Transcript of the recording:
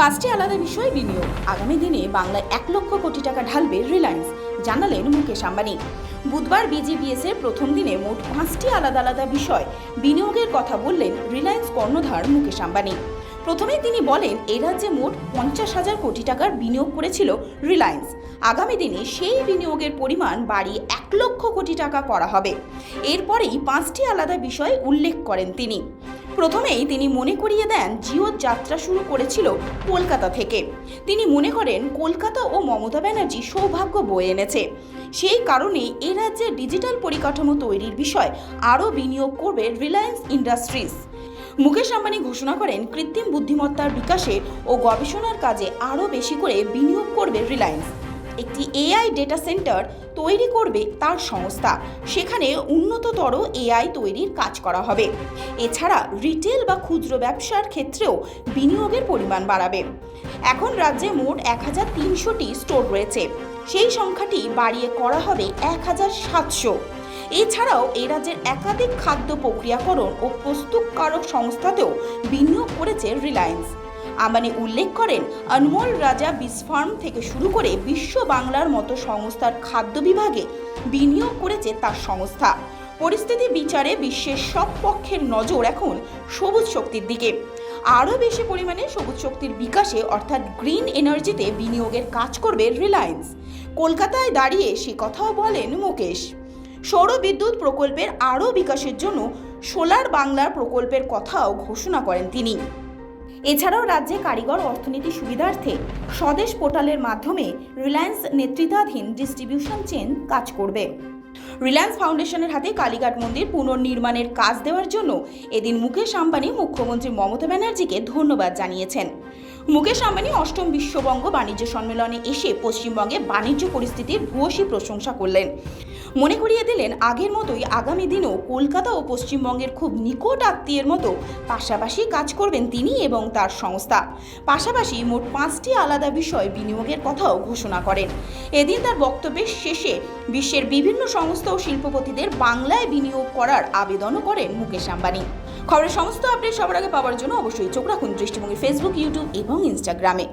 পাঁচটি আলাদা বিষয় বিনিয়োগ। আগামী দিনে বাংলায় এক লক্ষ কোটি টাকা ঢালবে রিলায়েন্স, জানালেন মুকেশ আম্বানি। বুধবার বিজিবিএস এর প্রথম দিনে মোট পাঁচটি আলাদা আলাদা বিষয় বিনিয়োগের কথা বললেন রিলায়েন্স কর্ণধার মুকেশ আম্বানি। প্রথমে তিনি বলেন, এ রাজ্যে মোট পঞ্চাশ হাজার কোটি টাকার বিনিয়োগ করেছিল রিলায়েন্স। আগামী দিনে সেই বিনিয়োগের পরিমাণ বাড়িয়ে এক লক্ষ কোটি টাকা করা হবে। এরপরেই পাঁচটি আলাদা বিষয় উল্লেখ করেন তিনি। প্রথমেই তিনি মনে করিয়ে দেন জিওর যাত্রা শুরু করেছিল কলকাতা থেকে। তিনি মনে করেন কলকাতা ও মমতা ব্যানার্জি সৌভাগ্য বয়ে এনেছে। সেই কারণে এ রাজ্যে ডিজিটাল পরিকাঠামো তৈরির বিষয় আরও বিনিয়োগ করবে রিলায়েন্স ইন্ডাস্ট্রিজ। মুকেশ আম্বানি ঘোষণা করেন কৃত্রিম বুদ্ধিমত্তার বিকাশে ও গবেষণার কাজে আরও বেশি করে বিনিয়োগ করবে রিলায়েন্স। একটি এআই ডেটা সেন্টার তৈরি করবে তার সংস্থা। সেখানে উন্নততর এআই তৈরির কাজ করা হবে। এছাড়া রিটেল বা ক্ষুদ্র ব্যবসার ক্ষেত্রেও বিনিয়োগের পরিমাণ বাড়াবে। এখন রাজ্যে মোট এক হাজার তিনশোটি স্টোর রয়েছে। সেই সংখ্যাটি বাড়িয়ে করা হবে এক হাজার সাতশো। এছাড়াও এই রাজ্যের একাধিক খাদ্য প্রক্রিয়াকরণ ও প্রস্তুতকারক সংস্থাতেও বিনিয়োগ করেছে রিলায়েন্স। আম্বানি উল্লেখ করেন অনমোল রাজা বিস ফার্ম থেকে শুরু করে বিশ্ব বাংলার মতো সংস্থার খাদ্য বিভাগে বিনিয়োগ করেছে তার সংস্থা। পরিস্থিতি বিচারে বিশ্বের সব পক্ষের নজর এখন সবুজ শক্তির দিকে। আরও বেশি পরিমাণে সবুজ শক্তির বিকাশে, অর্থাৎ গ্রিন এনার্জিতে বিনিয়োগের কাজ করবে রিলায়েন্স। কলকাতায় দাঁড়িয়ে সে কথাও বলেন মুকেশ। সৌর বিদ্যুৎ প্রকল্পের আরও বিকাশের জন্য সোলার বাংলার প্রকল্পের কথাও ঘোষণা করেন তিনি। এছাড়াও রাজ্যে কারিগর অর্থনীতি সুবিধার্থে স্বদেশ পোর্টালের মাধ্যমে রিলায়েন্স নেতৃত্বাধীন ডিস্ট্রিবিউশন চেন কাজ করবে। রিলায়েন্স ফাউন্ডেশনের হাতে কালীঘাট মন্দির পুনর্নির্মাণের কাজ দেওয়ার জন্য এদিন মুকেশ আম্বানি মুখ্যমন্ত্রী মমতা ব্যানার্জিকে ধন্যবাদ জানিয়েছেন। মুকেশ আম্বানি অষ্টম বিশ্ববঙ্গ বাণিজ্য সম্মেলনে এসে পশ্চিমবঙ্গে বাণিজ্য পরিস্থিতির ভূয়সী প্রশংসা করলেন। মনে করিয়ে দিলেন, আগের মতোই আগামী দিনেও কলকাতা ও পশ্চিমবঙ্গের খুব নিকট আত্মীয়ের মতো পাশাপাশি কাজ করবেন তিনি এবং তার সংস্থা। পাশাপাশি মোট পাঁচটি আলাদা বিষয় বিনিয়োগের কথাও ঘোষণা করেন। এদিন তার বক্তব্যের শেষে বিশ্বের বিভিন্ন সংস্থা ও শিল্পপতিদের বাংলায় বিনিয়োগ করার আবেদনও করেন মুকেশ আম্বানি। খবরের সমস্ত আপডেট সবার আগে পাওয়ার জন্য অবশ্যই চোখ রাখুন দৃষ্টিভঙ্গি ফেসবুক ইউটিউব এবং ইনস্টাগ্রামে